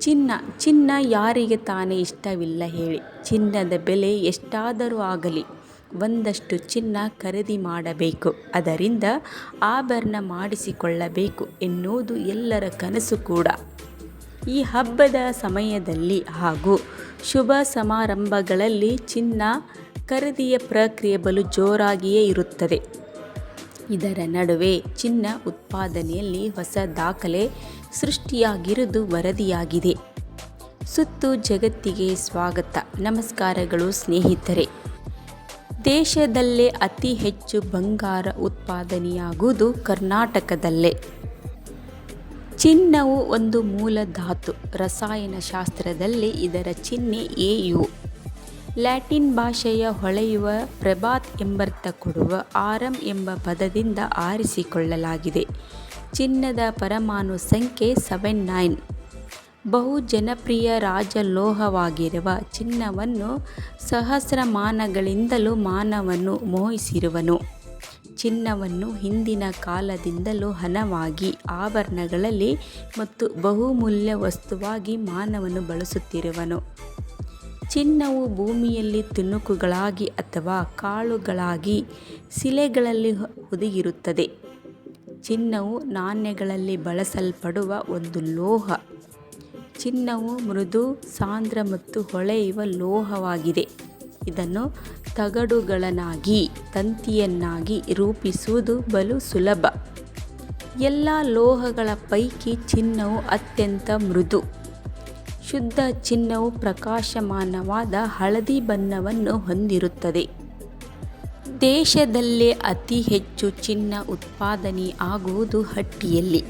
ಚಿನ್ನ ಚಿನ್ನ ಯಾರಿಗೆ ತಾನೇ ಇಷ್ಟವಿಲ್ಲ ಹೇಳಿ. ಚಿನ್ನದ ಬೆಲೆ ಎಷ್ಟಾದರೂ ಆಗಲಿ, ಒಂದಷ್ಟು ಚಿನ್ನ ಖರೀದಿ ಮಾಡಬೇಕು. ಅದರಿಂದ ಆಭರಣ ಮಾಡಿಸಿಕೊಳ್ಳಬೇಕು ಎನ್ನುವುದು ಎಲ್ಲರ ಕನಸು ಕೂಡ. ಈ ಹಬ್ಬದ ಸಮಯದಲ್ಲಿ ಹಾಗೂ ಶುಭ ಸಮಾರಂಭಗಳಲ್ಲಿ ಚಿನ್ನ ಖರೀದಿಯ ಪ್ರಕ್ರಿಯೆ ಬಲು ಜೋರಾಗಿಯೇ ಇರುತ್ತದೆ. ಇದರ ನಡುವೆ ಚಿನ್ನ ಉತ್ಪಾದನೆಯಲ್ಲಿ ಹೊಸ ದಾಖಲೆ ಸೃಷ್ಟಿಯಾಗಿರುವುದು ವರದಿಯಾಗಿದೆ. ಸುತ್ತು ಜಗತ್ತಿಗೆ ಸ್ವಾಗತ. ನಮಸ್ಕಾರಗಳು ಸ್ನೇಹಿತರೆ. ದೇಶದಲ್ಲೇ ಅತಿ ಹೆಚ್ಚು ಬಂಗಾರ ಉತ್ಪಾದನೆಯಾಗುವುದು ಕರ್ನಾಟಕದಲ್ಲೇ. ಚಿನ್ನವು ಒಂದು ಮೂಲ ಧಾತು. ರಸಾಯನಶಾಸ್ತ್ರದಲ್ಲಿ ಇದರ ಚಿಹ್ನೆ ಎಯು ಲ್ಯಾಟಿನ್ ಭಾಷೆಯ ಹೊಳೆಯುವ ಪ್ರಭಾತ್ ಎಂಬರ್ಥ ಕೊಡುವ ಆರಂ ಎಂಬ ಪದದಿಂದ ಆರಿಸಿಕೊಳ್ಳಲಾಗಿದೆ. ಚಿನ್ನದ ಪರಮಾಣು ಸಂಖ್ಯೆ ಸೆವೆನ್ ನೈನ್. ಬಹು ಜನಪ್ರಿಯ ರಾಜಲೋಹವಾಗಿರುವ ಚಿನ್ನವನ್ನು ಸಹಸ್ರಮಾನಗಳಿಂದಲೂ ಮಾನವನು ಮೋಹಿಸಿರುವನು. ಚಿನ್ನವನ್ನು ಹಿಂದಿನ ಕಾಲದಿಂದಲೂ ಹಣವಾಗಿ, ಆಭರಣಗಳಲ್ಲಿ ಮತ್ತು ಬಹುಮೂಲ್ಯ ವಸ್ತುವಾಗಿ ಮಾನವನು ಬಳಸುತ್ತಿರುವನು. ಚಿನ್ನವು ಭೂಮಿಯಲ್ಲಿ ತುಣುಕುಗಳಾಗಿ ಅಥವಾ ಕಾಳುಗಳಾಗಿ ಶಿಲೆಗಳಲ್ಲಿ ಹುದುಗಿರುತ್ತದೆ. ಚಿನ್ನವು ನಾಣ್ಯಗಳಲ್ಲಿ ಬಳಸಲ್ಪಡುವ ಒಂದು ಲೋಹ. ಚಿನ್ನವು ಮೃದು, ಸಾಂದ್ರ ಮತ್ತು ಹೊಳೆಯುವ ಲೋಹವಾಗಿದೆ. ಇದನ್ನು ತಗಡುಗಳನ್ನಾಗಿ, ತಂತಿಯನ್ನಾಗಿ ರೂಪಿಸುವುದು ಬಲು ಸುಲಭ. ಎಲ್ಲ ಲೋಹಗಳ ಪೈಕಿ ಚಿನ್ನವು ಅತ್ಯಂತ ಮೃದು. ಶುದ್ಧ ಚಿನ್ನವು ಪ್ರಕಾಶಮಾನವಾದ ಹಳದಿ ಬಣ್ಣವನ್ನು ಹೊಂದಿರುತ್ತದೆ. ದೇಶದಲ್ಲೇ ಅತಿ ಹೆಚ್ಚು ಚಿನ್ನ ಉತ್ಪಾದನೆ ಆಗುವುದು ಹಟ್ಟಿಯಲ್ಲಿ.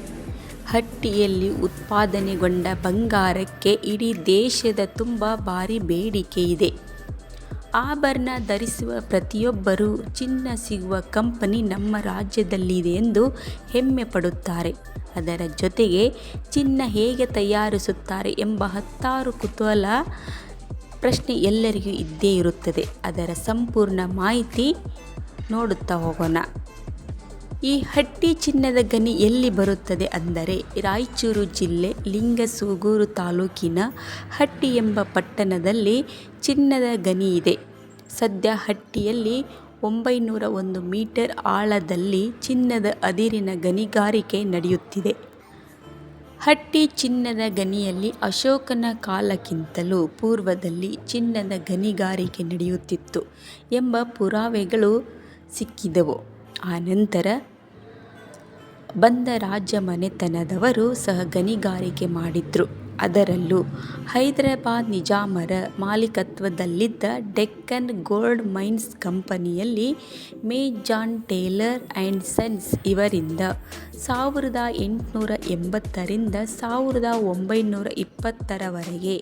ಹಟ್ಟಿಯಲ್ಲಿ ಉತ್ಪಾದನೆಗೊಂಡ ಬಂಗಾರಕ್ಕೆ ಇಡೀ ದೇಶದ ತುಂಬ ಭಾರಿ ಬೇಡಿಕೆ ಇದೆ. ಆಭರಣ ಧರಿಸುವ ಪ್ರತಿಯೊಬ್ಬರೂ ಚಿನ್ನ ಸಿಗುವ ಕಂಪನಿ ನಮ್ಮ ರಾಜ್ಯದಲ್ಲಿದೆ ಎಂದು ಹೆಮ್ಮೆ ಪಡುತ್ತಾರೆ. ಅದರ ಜೊತೆಗೆ ಚಿನ್ನ ಹೇಗೆ ತಯಾರಿಸುತ್ತಾರೆ ಎಂಬ ಹತ್ತಾರು ಕುತೂಹಲ ಪ್ರಶ್ನೆ ಎಲ್ಲರಿಗೂ ಇದ್ದೇ ಇರುತ್ತದೆ. ಅದರ ಸಂಪೂರ್ಣ ಮಾಹಿತಿ ನೋಡುತ್ತಾ ಹೋಗೋಣ. ಈ ಹಟ್ಟಿ ಚಿನ್ನದ ಗಣಿ ಎಲ್ಲಿ ಬರುತ್ತದೆ ಅಂದರೆ ರಾಯಚೂರು ಜಿಲ್ಲೆ ಲಿಂಗಸೂಗೂರು ತಾಲೂಕಿನ ಹಟ್ಟಿ ಎಂಬ ಪಟ್ಟಣದಲ್ಲಿ ಚಿನ್ನದ ಗಣಿ ಇದೆ. ಸದ್ಯ ಹಟ್ಟಿಯಲ್ಲಿ ಒಂಬೈನೂರ ಒಂದು ಮೀಟರ್ ಆಳದಲ್ಲಿ ಚಿನ್ನದ ಅದಿರಿನ ಗಣಿಗಾರಿಕೆ ನಡೆಯುತ್ತಿದೆ. ಹಟ್ಟಿ ಚಿನ್ನದ ಗಣಿಯಲ್ಲಿ ಅಶೋಕನ ಕಾಲಕ್ಕಿಂತಲೂ ಪೂರ್ವದಲ್ಲಿ ಚಿನ್ನದ ಗಣಿಗಾರಿಕೆ ನಡೆಯುತ್ತಿತ್ತು ಎಂಬ ಪುರಾವೆಗಳು ಸಿಕ್ಕಿದವು. ಆನಂತರ ಬಂದ ರಾಜಮನೆತನದವರು ಸಹ ಗಣಿಗಾರಿಕೆ ಮಾಡಿದ್ರು. ಅದರಲ್ಲೂ ಹೈದರಾಬಾದ್ ನಿಜಾಮರ ಮಾಲೀಕತ್ವದಲ್ಲಿದ್ದ ಡೆಕ್ಕನ್ ಗೋಲ್ಡ್ ಮೈನ್ಸ್ ಕಂಪನಿಯಲ್ಲಿ ಮೇ ಜಾನ್ ಟೇಲರ್ ಆ್ಯಂಡ್ ಸನ್ಸ್ ಇವರಿಂದ ಸಾವಿರದ ಎಂಟುನೂರ ಎಂಬತ್ತರಿಂದ ಸಾವಿರದ ಒಂಬೈನೂರ ಇಪ್ಪತ್ತರವರೆಗೆ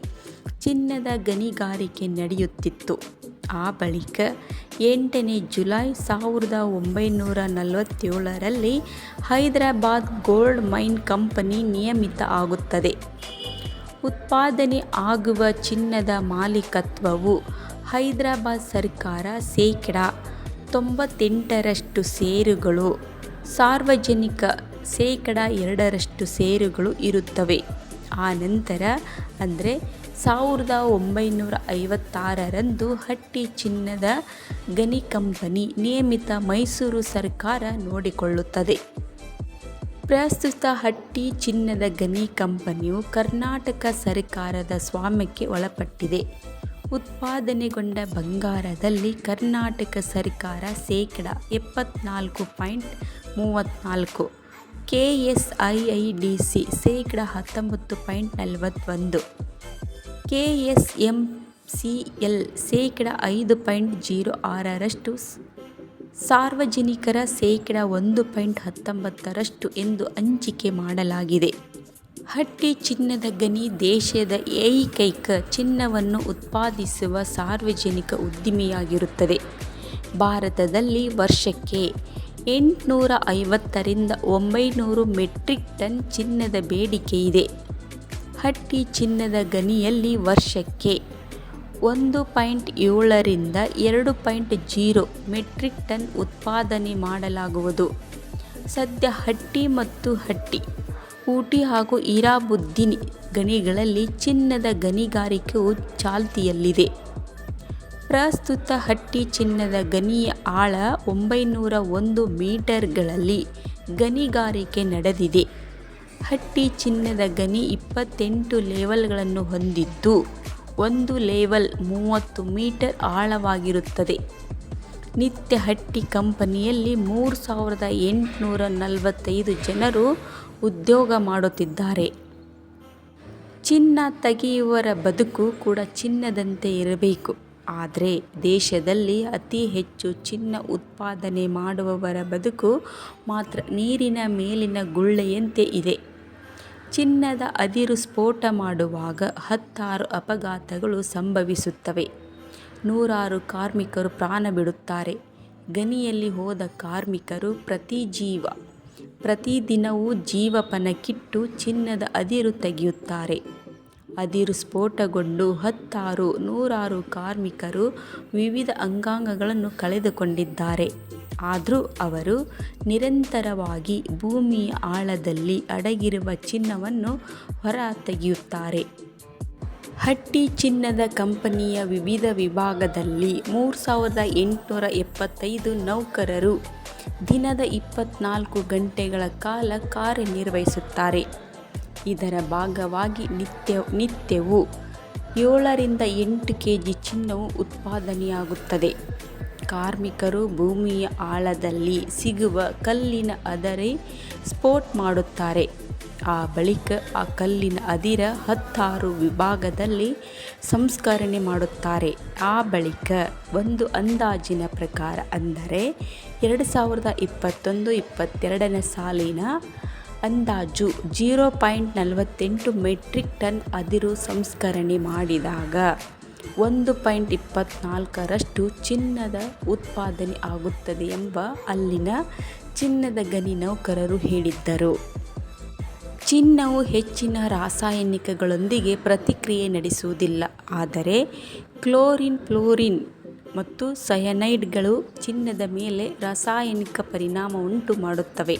ಚಿನ್ನದ ಗಣಿಗಾರಿಕೆ ನಡೆಯುತ್ತಿತ್ತು. ಆ ಬಳಿಕ ಎಂಟನೇ ಜುಲೈ ಸಾವಿರದ ಒಂಬೈನೂರ ನಲವತ್ತೇಳರಲ್ಲಿ ಹೈದರಾಬಾದ್ ಗೋಲ್ಡ್ ಮೈನ್ ಕಂಪನಿ ನಿಯಮಿತ ಆಗುತ್ತದೆ. ಉತ್ಪಾದನೆ ಆಗುವ ಚಿನ್ನದ ಮಾಲೀಕತ್ವವು ಹೈದರಾಬಾದ್ ಸರ್ಕಾರ ಶೇಕಡ ತೊಂಬತ್ತೆಂಟರಷ್ಟು ಸೇರುಗಳು ಸಾರ್ವಜನಿಕ ಶೇಕಡ ಎರಡರಷ್ಟು ಸೇರುಗಳು ಇರುತ್ತವೆ. ಆ ನಂತರ ಅಂದರೆ ಸಾವಿರದ ಒಂಬೈನೂರ ಐವತ್ತಾರರಂದು ಹಟ್ಟಿ ಚಿನ್ನದ ಗಣಿ ಕಂಪನಿ ನಿಯಮಿತ ಮೈಸೂರು ಸರ್ಕಾರ ನೋಡಿಕೊಳ್ಳುತ್ತದೆ. ಪ್ರಸ್ತುತ ಹಟ್ಟಿ ಚಿನ್ನದ ಗಣಿ ಕಂಪನಿಯು ಕರ್ನಾಟಕ ಸರ್ಕಾರದ ಸ್ವಾಮ್ಯಕ್ಕೆ ಒಳಪಟ್ಟಿದೆ. ಉತ್ಪಾದನೆಗೊಂಡ ಬಂಗಾರದಲ್ಲಿ ಕರ್ನಾಟಕ ಸರ್ಕಾರ ಶೇಕಡ ಎಪ್ಪತ್ನಾಲ್ಕು ಪಾಯಿಂಟ್ ಮೂವತ್ತ್ನಾಲ್ಕು K S I I D C ಶೇಕಡ ಹತ್ತೊಂಬತ್ತು ಪಾಯಿಂಟ್ ನಲವತ್ತೊಂದು K S M C L ಶೇಕಡ ಐದು ಪಾಯಿಂಟ್ ಜೀರೋ ಆರರಷ್ಟು ಸಾರ್ವಜನಿಕರ ಶೇಕಡ ಒಂದು ಪಾಯಿಂಟ್ ಹತ್ತೊಂಬತ್ತರಷ್ಟು ಎಂದು ಹಂಚಿಕೆ ಮಾಡಲಾಗಿದೆ. ಹಟ್ಟಿ ಚಿನ್ನದ ಗಣಿ ದೇಶದ ಏಕೈಕ ಚಿನ್ನವನ್ನು ಉತ್ಪಾದಿಸುವ ಸಾರ್ವಜನಿಕ ಉದ್ದಿಮೆಯಾಗಿರುತ್ತದೆ. ಭಾರತದಲ್ಲಿ ವರ್ಷಕ್ಕೆ ಎಂಟುನೂರ ಐವತ್ತರಿಂದ ಒಂಬೈನೂರು ಮೆಟ್ರಿಕ್ ಟನ್ ಚಿನ್ನದ ಬೇಡಿಕೆಯಿದೆ. ಹಟ್ಟಿ ಚಿನ್ನದ ಗಣಿಯಲ್ಲಿ ವರ್ಷಕ್ಕೆ ಒಂದು ಪಾಯಿಂಟ್ ಏಳರಿಂದ ಎರಡು ಪಾಯಿಂಟ್ ಜೀರೋ ಮೆಟ್ರಿಕ್ ಟನ್ ಉತ್ಪಾದನೆ ಮಾಡಲಾಗುವುದು ಸದ್ಯ ಹಟ್ಟಿ ಮತ್ತು ಹಟ್ಟಿ ಊಟಿ ಹಾಗೂ ಇರಾಬುದ್ದೀನ್ ಗಣಿಗಳಲ್ಲಿ ಚಿನ್ನದ ಗಣಿಗಾರಿಕೆಯು ಚಾಲ್ತಿಯಲ್ಲಿದೆ. ಪ್ರಸ್ತುತ ಹಟ್ಟಿ ಚಿನ್ನದ ಗಣಿಯ ಆಳ ಒಂಬೈನೂರ ಒಂದು ಮೀಟರ್ಗಳಲ್ಲಿ ಗಣಿಗಾರಿಕೆ ನಡೆದಿದೆ. ಹಟ್ಟಿ ಚಿನ್ನದ ಗಣಿ ಇಪ್ಪತ್ತೆಂಟು ಲೆವೆಲ್ಗಳನ್ನು ಹೊಂದಿದ್ದು, ಒಂದು ಲೇವಲ್ ಮೂವತ್ತು ಮೀಟರ್ ಆಳವಾಗಿರುತ್ತದೆ. ನಿತ್ಯ ಹಟ್ಟಿ ಕಂಪನಿಯಲ್ಲಿ ಮೂರು ಸಾವಿರದ ಎಂಟುನೂರ ನಲವತ್ತೈದು ಜನರು ಉದ್ಯೋಗ ಮಾಡುತ್ತಿದ್ದಾರೆ. ಚಿನ್ನ ತೆಗೆಯುವರ ಬದುಕು ಕೂಡ ಚಿನ್ನದಂತೆ ಇರಬೇಕು. ಆದರೆ ದೇಶದಲ್ಲಿ ಅತಿ ಹೆಚ್ಚು ಚಿನ್ನ ಉತ್ಪಾದನೆ ಮಾಡುವವರ ಬದುಕು ಮಾತ್ರ ನೀರಿನ ಮೇಲಿನ ಗುಳ್ಳೆಯಂತೆ ಇದೆ. ಚಿನ್ನದ ಅದಿರು ಸ್ಫೋಟ ಮಾಡುವಾಗ ಹತ್ತಾರು ಅಪಘಾತಗಳು ಸಂಭವಿಸುತ್ತವೆ. ನೂರಾರು ಕಾರ್ಮಿಕರು ಪ್ರಾಣ ಬಿಡುತ್ತಾರೆ. ಗನಿಯಲ್ಲಿ ಹೋದ ಕಾರ್ಮಿಕರು ಪ್ರತಿ ಜೀವ ಪ್ರತಿದಿನವೂ ಜೀವಪನ ಕಿಟ್ಟು ಚಿನ್ನದ ಅದಿರು ತೆಗೆಯುತ್ತಾರೆ. ಅದಿರು ಸ್ಫೋಟಗೊಂಡು ಹತ್ತಾರು, ನೂರಾರು ಕಾರ್ಮಿಕರು ವಿವಿಧ ಅಂಗಾಂಗಗಳನ್ನು ಕಳೆದುಕೊಂಡಿದ್ದಾರೆ. ಆದ್ರೂ ಅವರು ನಿರಂತರವಾಗಿ ಭೂಮಿಯ ಆಳದಲ್ಲಿ ಅಡಗಿರುವ ಚಿನ್ನವನ್ನು ಹೊರ ತೆಗೆಯುತ್ತಾರೆ. ಹಟ್ಟಿ ಚಿನ್ನದ ಕಂಪನಿಯ ವಿವಿಧ ವಿಭಾಗದಲ್ಲಿ ಮೂರು ಸಾವಿರದ ಎಂಟುನೂರ ಎಪ್ಪತ್ತೈದು ನೌಕರರು ದಿನದ ಇಪ್ಪತ್ನಾಲ್ಕು ಗಂಟೆಗಳ ಕಾಲ ಕಾರ್ಯನಿರ್ವಹಿಸುತ್ತಾರೆ ಇದರ ಭಾಗವಾಗಿ ನಿತ್ಯ, ನಿತ್ಯವು ಏಳರಿಂದ ಎಂಟು ಕೆ ಜಿ ಚಿನ್ನವು ಉತ್ಪಾದನೆಯಾಗುತ್ತದೆ. ಕಾರ್ಮಿಕರು ಭೂಮಿಯ ಆಳದಲ್ಲಿ ಸಿಗುವ ಕಲ್ಲಿನ ಅದರೆ ಸ್ಪೋಟ್ ಮಾಡುತ್ತಾರೆ. ಆ ಬಳಿಕ ಆ ಕಲ್ಲಿನ ಅದಿರ ಹತ್ತಾರು ವಿಭಾಗದಲ್ಲಿ ಸಂಸ್ಕರಣೆ ಮಾಡುತ್ತಾರೆ. ಆ ಬಳಿಕ ಒಂದು ಅಂದಾಜಿನ ಪ್ರಕಾರ ಅಂದರೆ ಎರಡು ಸಾವಿರದ ಇಪ್ಪತ್ತೊಂದು -ಇಪ್ಪತ್ತೆರಡನೇ ಸಾಲಿನ ಅಂದಾಜು ಜೀರೋ ಪಾಯಿಂಟ್ ನಲವತ್ತೆಂಟು ಮೆಟ್ರಿಕ್ ಟನ್ ಅದಿರು ಸಂಸ್ಕರಣೆ ಮಾಡಿದಾಗ ಒಂದು ಪಾಯಿಂಟ್ ಇಪ್ಪತ್ನಾಲ್ಕರಷ್ಟು ಚಿನ್ನದ ಉತ್ಪಾದನೆ ಆಗುತ್ತದೆ ಎಂಬ ಅಲ್ಲಿನ ಚಿನ್ನದ ಗಣಿ ನೌಕರರು ಹೇಳಿದ್ದರು ಚಿನ್ನವು ಹೆಚ್ಚಿನ ರಾಸಾಯನಿಕಗಳೊಂದಿಗೆ ಪ್ರತಿಕ್ರಿಯೆ ನಡೆಸುವುದಿಲ್ಲ. ಆದರೆ ಕ್ಲೋರಿನ್, ಫ್ಲೋರಿನ್ ಮತ್ತು ಸಯನೈಡ್ಗಳು ಚಿನ್ನದ ಮೇಲೆ ರಾಸಾಯನಿಕ ಪರಿಣಾಮ ಉಂಟು ಮಾಡುತ್ತವೆ.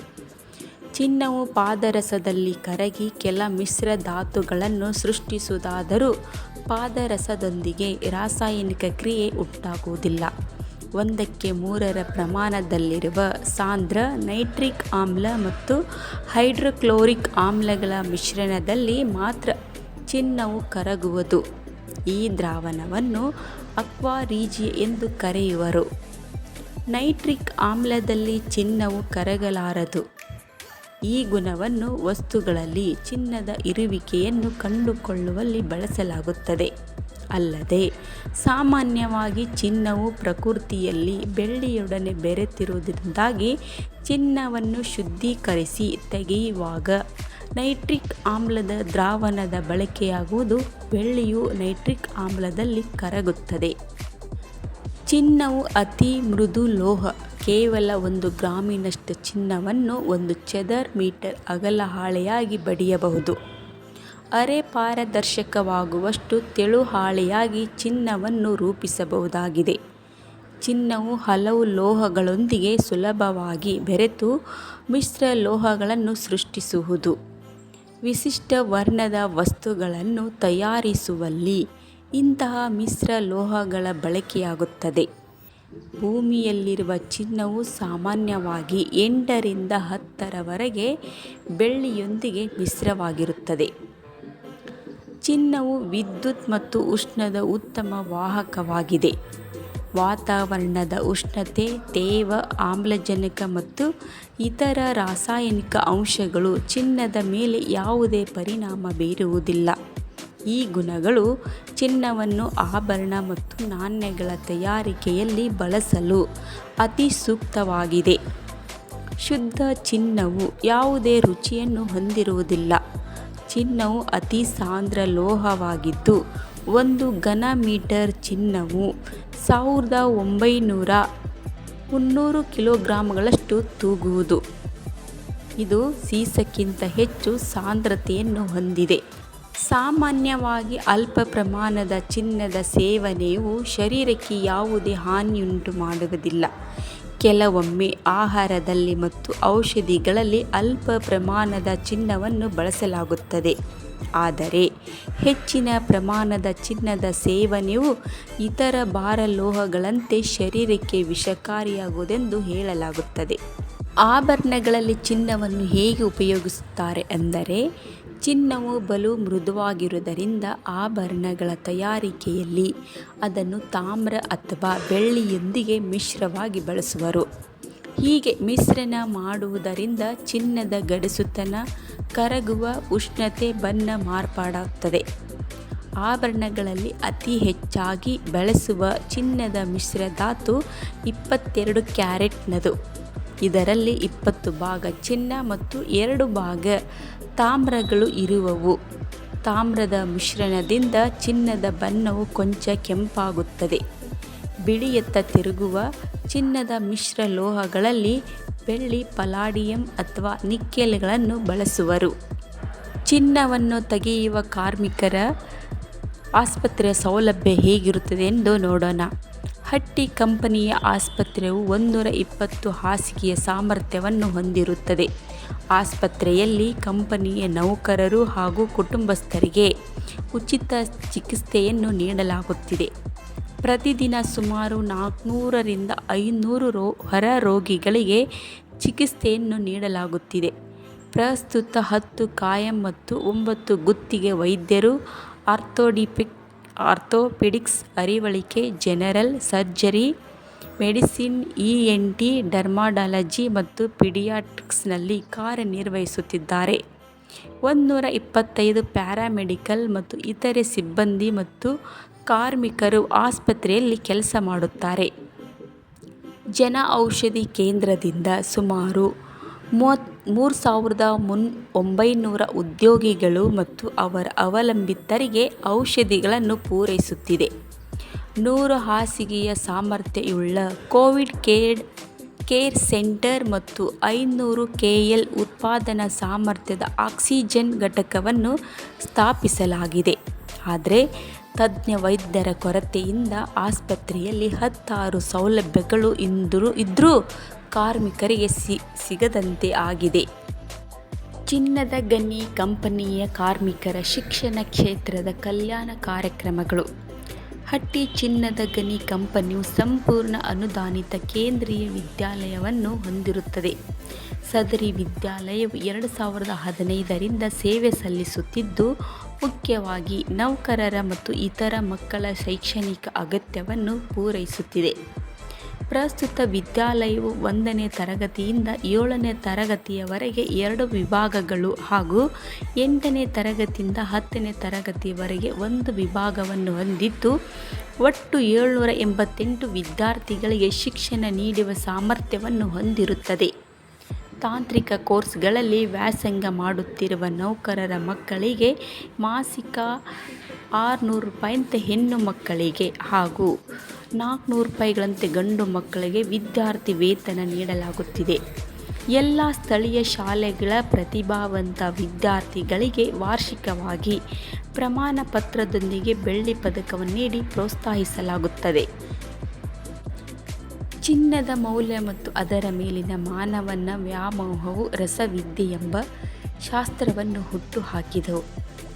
ಚಿನ್ನವು ಪಾದರಸದಲ್ಲಿ ಕರಗಿ ಕೆಲ ಮಿಶ್ರಧಾತುಗಳನ್ನು ಸೃಷ್ಟಿಸುವುದಾದರೂ ಪಾದರಸದೊಂದಿಗೆ ರಾಸಾಯನಿಕ ಕ್ರಿಯೆ ಉಂಟಾಗುವುದಿಲ್ಲ. ಒಂದಕ್ಕೆ ಮೂರರ ಪ್ರಮಾಣದಲ್ಲಿರುವ ಸಾಂದ್ರ ನೈಟ್ರಿಕ್ ಆಮ್ಲ ಮತ್ತು ಹೈಡ್ರೋಕ್ಲೋರಿಕ್ ಆಮ್ಲಗಳ ಮಿಶ್ರಣದಲ್ಲಿ ಮಾತ್ರ ಚಿನ್ನವು ಕರಗುವುದು. ಈ ದ್ರಾವಣವನ್ನು ಅಕ್ವಾರೀಜಿ ಎಂದು ಕರೆಯುವರು. ನೈಟ್ರಿಕ್ ಆಮ್ಲದಲ್ಲಿ ಚಿನ್ನವು ಕರಗಲಾರದು. ಈ ಗುಣವನ್ನು ವಸ್ತುಗಳಲ್ಲಿ ಚಿನ್ನದ ಇರುವಿಕೆಯನ್ನು ಕಂಡುಕೊಳ್ಳುವಲ್ಲಿ ಬಳಸಲಾಗುತ್ತದೆ. ಅಲ್ಲದೆ, ಸಾಮಾನ್ಯವಾಗಿ ಚಿನ್ನವು ಪ್ರಕೃತಿಯಲ್ಲಿ ಬೆಳ್ಳಿಯೊಡನೆ ಬೆರೆತಿರುವುದರಿಂದಾಗಿ ಚಿನ್ನವನ್ನು ಶುದ್ಧೀಕರಿಸಿ ತೆಗೆಯುವಾಗ ನೈಟ್ರಿಕ್ ಆಮ್ಲದ ದ್ರಾವಣದ ಬಳಕೆಯಾಗುವುದು. ಬೆಳ್ಳಿಯು ನೈಟ್ರಿಕ್ ಆಮ್ಲದಲ್ಲಿ ಕರಗುತ್ತದೆ. ಚಿನ್ನವು ಅತಿ ಮೃದು ಲೋಹ. ಕೇವಲ ಒಂದು ಗ್ರಾಮಿನಷ್ಟು ಚಿನ್ನವನ್ನು ಒಂದು ಚದರ ಮೀಟರ್ ಅಗಲ ಹಾಳೆಯಾಗಿ ಬಡಿಯಬಹುದು. ಅರೆ ಪಾರದರ್ಶಕವಾಗುವಷ್ಟು ತೆಳು ಹಾಳೆಯಾಗಿ ಚಿನ್ನವನ್ನು ರೂಪಿಸಬಹುದಾಗಿದೆ. ಚಿನ್ನವು ಹಲವು ಲೋಹಗಳೊಂದಿಗೆ ಸುಲಭವಾಗಿ ಬೆರೆತು ಮಿಶ್ರ ಲೋಹಗಳನ್ನು ಸೃಷ್ಟಿಸುವುದು. ವಿಶಿಷ್ಟ ವರ್ಣದ ವಸ್ತುಗಳನ್ನು ತಯಾರಿಸುವಲ್ಲಿ ಇಂತಹ ಮಿಶ್ರ ಲೋಹಗಳ ಬಳಕೆಯಾಗುತ್ತದೆ. ಭೂಮಿಯಲ್ಲಿರುವ ಚಿನ್ನವು ಸಾಮಾನ್ಯವಾಗಿ ಎಂಟರಿಂದ ಹತ್ತರವರೆಗೆ ಬೆಳ್ಳಿಯೊಂದಿಗೆ ಮಿಶ್ರವಾಗಿರುತ್ತದೆ. ಚಿನ್ನವು ವಿದ್ಯುತ್ ಮತ್ತು ಉಷ್ಣದ ಉತ್ತಮ ವಾಹಕವಾಗಿದೆ. ವಾತಾವರಣದ ಉಷ್ಣತೆ, ತೇವ, ಆಮ್ಲಜನಕ ಮತ್ತು ಇತರ ರಾಸಾಯನಿಕ ಅಂಶಗಳು ಚಿನ್ನದ ಮೇಲೆ ಯಾವುದೇ ಪರಿಣಾಮ ಬೀರುವುದಿಲ್ಲ. ಈ ಗುಣಗಳು ಚಿನ್ನವನ್ನು ಆಭರಣ ಮತ್ತು ನಾಣ್ಯಗಳ ತಯಾರಿಕೆಯಲ್ಲಿ ಬಳಸಲು ಅತಿ ಸೂಕ್ತವಾಗಿದೆ. ಶುದ್ಧ ಚಿನ್ನವು ಯಾವುದೇ ರುಚಿಯನ್ನು ಹೊಂದಿರುವುದಿಲ್ಲ. ಚಿನ್ನವು ಅತಿ ಸಾಂದ್ರ ಲೋಹವಾಗಿದ್ದು, ಒಂದು ಘನ ಮೀಟರ್ ಚಿನ್ನವು ಸಾವಿರದ ಒಂಬೈನೂರ ಮುನ್ನೂರು ಕಿಲೋಗ್ರಾಮ್ಗಳಷ್ಟು ತೂಗುವುದು. ಇದು ಸೀಸಕ್ಕಿಂತ ಹೆಚ್ಚು ಸಾಂದ್ರತೆಯನ್ನು ಹೊಂದಿದೆ. ಸಾಮಾನ್ಯವಾಗಿ ಅಲ್ಪ ಪ್ರಮಾಣದ ಚಿನ್ನದ ಸೇವನೆಯು ಶರೀರಕ್ಕೆ ಯಾವುದೇ ಹಾನಿಯುಂಟು ಮಾಡುವುದಿಲ್ಲ. ಕೆಲವೊಮ್ಮೆ ಆಹಾರದಲ್ಲಿ ಮತ್ತು ಔಷಧಿಗಳಲ್ಲಿ ಅಲ್ಪ ಪ್ರಮಾಣದ ಚಿನ್ನವನ್ನು ಬಳಸಲಾಗುತ್ತದೆ ಆದರೆ ಹೆಚ್ಚಿನ ಪ್ರಮಾಣದ ಚಿನ್ನದ ಸೇವನೆಯು ಇತರ ಭಾರ ಲೋಹಗಳಂತೆ ಶರೀರಕ್ಕೆ ವಿಷಕಾರಿಯಾಗುವುದೆಂದು ಹೇಳಲಾಗುತ್ತದೆ ಆಭರಣಗಳಲ್ಲಿ ಚಿನ್ನವನ್ನು ಹೇಗೆ ಉಪಯೋಗಿಸುತ್ತಾರೆ ಎಂದರೆ ಚಿನ್ನವು ಬಲು ಮೃದುವಾಗಿರುವುದರಿಂದ ಆಭರಣಗಳ ತಯಾರಿಕೆಯಲ್ಲಿ ಅದನ್ನು ತಾಮ್ರ ಅಥವಾ ಬೆಳ್ಳಿಯೊಂದಿಗೆ ಮಿಶ್ರವಾಗಿ ಬಳಸುವರು. ಹೀಗೆ ಮಿಶ್ರಣ ಮಾಡುವುದರಿಂದ ಚಿನ್ನದ ಗಡಸುತನ ಕರಗುವ ಉಷ್ಣತೆ ಬಣ್ಣ ಮಾರ್ಪಾಡಾಗುತ್ತದೆ ಆಭರಣಗಳಲ್ಲಿ ಅತಿ ಹೆಚ್ಚಾಗಿ ಬಳಸುವ ಚಿನ್ನದ ಮಿಶ್ರಧಾತು ಇಪ್ಪತ್ತೆರಡು ಕ್ಯಾರೆಟ್ನದು. ಇದರಲ್ಲಿ ಇಪ್ಪತ್ತು ಭಾಗ ಚಿನ್ನ ಮತ್ತು ಎರಡು ಭಾಗ ತಾಮ್ರಗಳು ಇರುವವು. ತಾಮ್ರದ ಮಿಶ್ರಣದಿಂದ ಚಿನ್ನದ ಬಣ್ಣವು ಕೊಂಚ ಕೆಂಪಾಗುತ್ತದೆ. ಬಿಳಿಯತ್ತ ತಿರುಗುವ ಚಿನ್ನದ ಮಿಶ್ರ ಲೋಹಗಳಲ್ಲಿ ಬೆಳ್ಳಿ, ಪಲಾಡಿಯಂ ಅಥವಾ ನಿಕ್ಕೆಲ್ಗಳನ್ನು ಬಳಸುವರು. ಚಿನ್ನವನ್ನು ತೆಗೆಯುವ ಕಾರ್ಮಿಕರ ಆಸ್ಪತ್ರೆಯ ಸೌಲಭ್ಯ ಹೇಗಿರುತ್ತದೆ ಎಂದು ನೋಡೋಣ. ಹಟ್ಟಿ ಕಂಪನಿಯ ಆಸ್ಪತ್ರೆಯು ಒಂದೂರ ಇಪ್ಪತ್ತು ಹಾಸಿಗೆಯ ಸಾಮರ್ಥ್ಯವನ್ನು ಹೊಂದಿರುತ್ತದೆ. ಆಸ್ಪತ್ರೆಯಲ್ಲಿ ಕಂಪನಿಯ ನೌಕರರು ಹಾಗೂ ಕುಟುಂಬಸ್ಥರಿಗೆ ಉಚಿತ ಚಿಕಿತ್ಸೆಯನ್ನು ನೀಡಲಾಗುತ್ತಿದೆ. ಪ್ರತಿದಿನ ಸುಮಾರು ನಾಲ್ಕುನೂರರಿಂದ ಐನೂರು ರೋ, ಹೊರ ರೋಗಿಗಳಿಗೆ ಚಿಕಿತ್ಸೆಯನ್ನು ನೀಡಲಾಗುತ್ತಿದೆ. ಪ್ರಸ್ತುತ ಹತ್ತು ಕಾಯಂ ಮತ್ತು ಒಂಬತ್ತು ಗುತ್ತಿಗೆ ವೈದ್ಯರು orthopaedic orthopaedics ಅರಿವಳಿಕೆ, general surgery, medicine, E N T, dermatology ಮತ್ತು ಪಿಡಿಯಾಟ್ರಿಕ್ಸ್ನಲ್ಲಿ ಕಾರ್ಯನಿರ್ವಹಿಸುತ್ತಿದ್ದಾರೆ. ಒಂದೂರ ಇಪ್ಪತ್ತೈದು ಪ್ಯಾರಾಮೆಡಿಕಲ್ ಮತ್ತು ಇತರೆ ಸಿಬ್ಬಂದಿ ಮತ್ತು ಕಾರ್ಮಿಕರು ಆಸ್ಪತ್ರೆಯಲ್ಲಿ ಕೆಲಸ ಮಾಡುತ್ತಾರೆ. ಜನ ಔಷಧಿ ಕೇಂದ್ರದಿಂದ ಸುಮಾರು ಮೂವತ್ತು ಮೂರು ಸಾವಿರದ ಮುನ್ ಒಂಬೈನೂರ ಉದ್ಯೋಗಿಗಳು ಮತ್ತು ಅವರ ಅವಲಂಬಿತರಿಗೆ ಔಷಧಿಗಳನ್ನು ಪೂರೈಸುತ್ತಿದೆ. ನೂರು ಹಾಸಿಗೆಯ ಸಾಮರ್ಥ್ಯವುಳ್ಳ ಕೋವಿಡ್ ಕೇರ್ ಕೇರ್ ಸೆಂಟರ್ ಮತ್ತು ಐನೂರು ಕೆ ಎಲ್ ಉತ್ಪಾದನಾ ಸಾಮರ್ಥ್ಯದ ಆಕ್ಸಿಜನ್ ಘಟಕವನ್ನು ಸ್ಥಾಪಿಸಲಾಗಿದೆ. ಆದರೆ ತಜ್ಞ ವೈದ್ಯರ ಕೊರತೆಯಿಂದ ಆಸ್ಪತ್ರೆಯಲ್ಲಿ ಹತ್ತಾರು ಸೌಲಭ್ಯಗಳು ಇಂದರೂ ಇದ್ದರೂ ಕಾರ್ಮಿಕರಿಗೆ ಸಿಗದಂತೆ ಆಗಿದೆ. ಚಿನ್ನದ ಗಣಿ ಕಂಪನಿಯ ಕಾರ್ಮಿಕರ ಶಿಕ್ಷಣ ಕ್ಷೇತ್ರದ ಕಲ್ಯಾಣ ಕಾರ್ಯಕ್ರಮಗಳು. ಹಟ್ಟಿ ಚಿನ್ನದ ಗಣಿ ಕಂಪನಿಯು ಸಂಪೂರ್ಣ ಅನುದಾನಿತ ಕೇಂದ್ರೀಯ ವಿದ್ಯಾಲಯವನ್ನು ಹೊಂದಿರುತ್ತದೆ. ಸದರಿ ವಿದ್ಯಾಲಯವು ಎರಡು ಸಾವಿರದ ಹದಿನೈದರಿಂದ ಸೇವೆ ಸಲ್ಲಿಸುತ್ತಿದ್ದು, ಮುಖ್ಯವಾಗಿ ನೌಕರರ ಮತ್ತು ಇತರ ಮಕ್ಕಳ ಶೈಕ್ಷಣಿಕ ಅಗತ್ಯವನ್ನು ಪೂರೈಸುತ್ತಿದೆ. ಪ್ರಸ್ತುತ ವಿದ್ಯಾಲಯವು ಒಂದನೇ ತರಗತಿಯಿಂದ ಏಳನೇ ತರಗತಿಯವರೆಗೆ ಎರಡು ವಿಭಾಗಗಳು ಹಾಗೂ ಎಂಟನೇ ತರಗತಿಯಿಂದ ಹತ್ತನೇ ತರಗತಿಯವರೆಗೆ ಒಂದು ವಿಭಾಗವನ್ನು ಹೊಂದಿದ್ದು, ಒಟ್ಟು ಏಳ್ನೂರ ಎಂಬತ್ತೆಂಟು ವಿದ್ಯಾರ್ಥಿಗಳಿಗೆ ಶಿಕ್ಷಣ ನೀಡುವ ಸಾಮರ್ಥ್ಯವನ್ನು ಹೊಂದಿರುತ್ತದೆ. ತಾಂತ್ರಿಕ ಕೋರ್ಸ್ಗಳಲ್ಲಿ ವ್ಯಾಸಂಗ ಮಾಡುತ್ತಿರುವ ನೌಕರರ ಮಕ್ಕಳಿಗೆ ಮಾಸಿಕ ಆರುನೂರು ರೂಪಾಯಿಯಂತೆ ಹೆಣ್ಣು ಮಕ್ಕಳಿಗೆ ಹಾಗೂ ನಾಲ್ಕುನೂರು ರೂಪಾಯಿಗಳಂತೆ ಗಂಡು ಮಕ್ಕಳಿಗೆ ವಿದ್ಯಾರ್ಥಿ ವೇತನ ನೀಡಲಾಗುತ್ತಿದೆ. ಎಲ್ಲ ಸ್ಥಳೀಯ ಶಾಲೆಗಳ ಪ್ರತಿಭಾವಂತ ವಿದ್ಯಾರ್ಥಿಗಳಿಗೆ ವಾರ್ಷಿಕವಾಗಿ ಪ್ರಮಾಣ ಪತ್ರದೊಂದಿಗೆ ಬೆಳ್ಳಿ ಪದಕವನ್ನು ನೀಡಿ ಪ್ರೋತ್ಸಾಹಿಸಲಾಗುತ್ತದೆ. ಚಿನ್ನದ ಮೌಲ್ಯ ಮತ್ತು ಅದರ ಮೇಲಿನ ಮಾನವನ ವ್ಯಾಮೋಹವು ರಸವಿದ್ಯೆ ಎಂಬ ಶಾಸ್ತ್ರವನ್ನು ಹುಟ್ಟುಹಾಕಿದವು.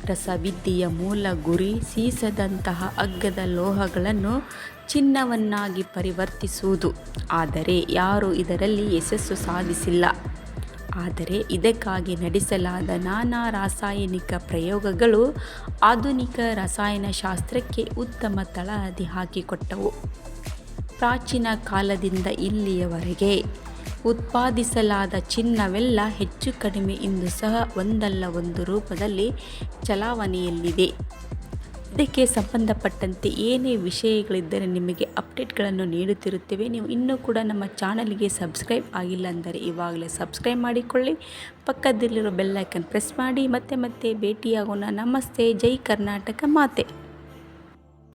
ರಸವಿದ್ಯೆಯ ಮೂಲ ಗುರಿ ಸೀಸದಂತಹ ಅಗ್ಗದ ಲೋಹಗಳನ್ನು ಚಿನ್ನವನ್ನಾಗಿ ಪರಿವರ್ತಿಸುವುದು. ಆದರೆ ಯಾರೂ ಇದರಲ್ಲಿ ಯಶಸ್ಸು ಸಾಧಿಸಿಲ್ಲ. ಆದರೆ ಇದಕ್ಕಾಗಿ ನಡೆಸಲಾದ ನಾನಾ ರಾಸಾಯನಿಕ ಪ್ರಯೋಗಗಳು ಆಧುನಿಕ ರಸಾಯನಶಾಸ್ತ್ರಕ್ಕೆ ಉತ್ತಮ ತಳಹದಿ ಹಾಕಿಕೊಟ್ಟವು. ಪ್ರಾಚೀನ ಕಾಲದಿಂದ ಇಲ್ಲಿಯವರೆಗೆ ಉತ್ಪಾದಿಸಲಾದ ಚಿನ್ನವೆಲ್ಲ ಹೆಚ್ಚು ಕಡಿಮೆ ಇಂದು ಸಹ ಒಂದಲ್ಲ ಒಂದು ರೂಪದಲ್ಲಿ ಚಲಾವಣೆಯಲ್ಲಿದೆ. ಇದಕ್ಕೆ ಸಂಬಂಧಪಟ್ಟಂತೆ ಏನೇ ವಿಷಯಗಳಿದ್ದರೆ ನಿಮಗೆ ಅಪ್ಡೇಟ್ಗಳನ್ನು ನೀಡುತ್ತಿರುತ್ತೇವೆ. ನೀವು ಇನ್ನೂ ಕೂಡ ನಮ್ಮ ಚಾನಲ್ಗೆ ಸಬ್ಸ್ಕ್ರೈಬ್ ಆಗಿಲ್ಲ ಅಂದರೆ ಇವಾಗಲೇ ಸಬ್ಸ್ಕ್ರೈಬ್ ಮಾಡಿಕೊಳ್ಳಿ. ಪಕ್ಕದಲ್ಲಿರೋ ಬೆಲ್ಲೈಕನ್ ಪ್ರೆಸ್ ಮಾಡಿ. ಮತ್ತೆ ಮತ್ತೆ ಭೇಟಿಯಾಗೋಣ. ನಮಸ್ತೆ. ಜೈ ಕರ್ನಾಟಕ ಮಾತೆ.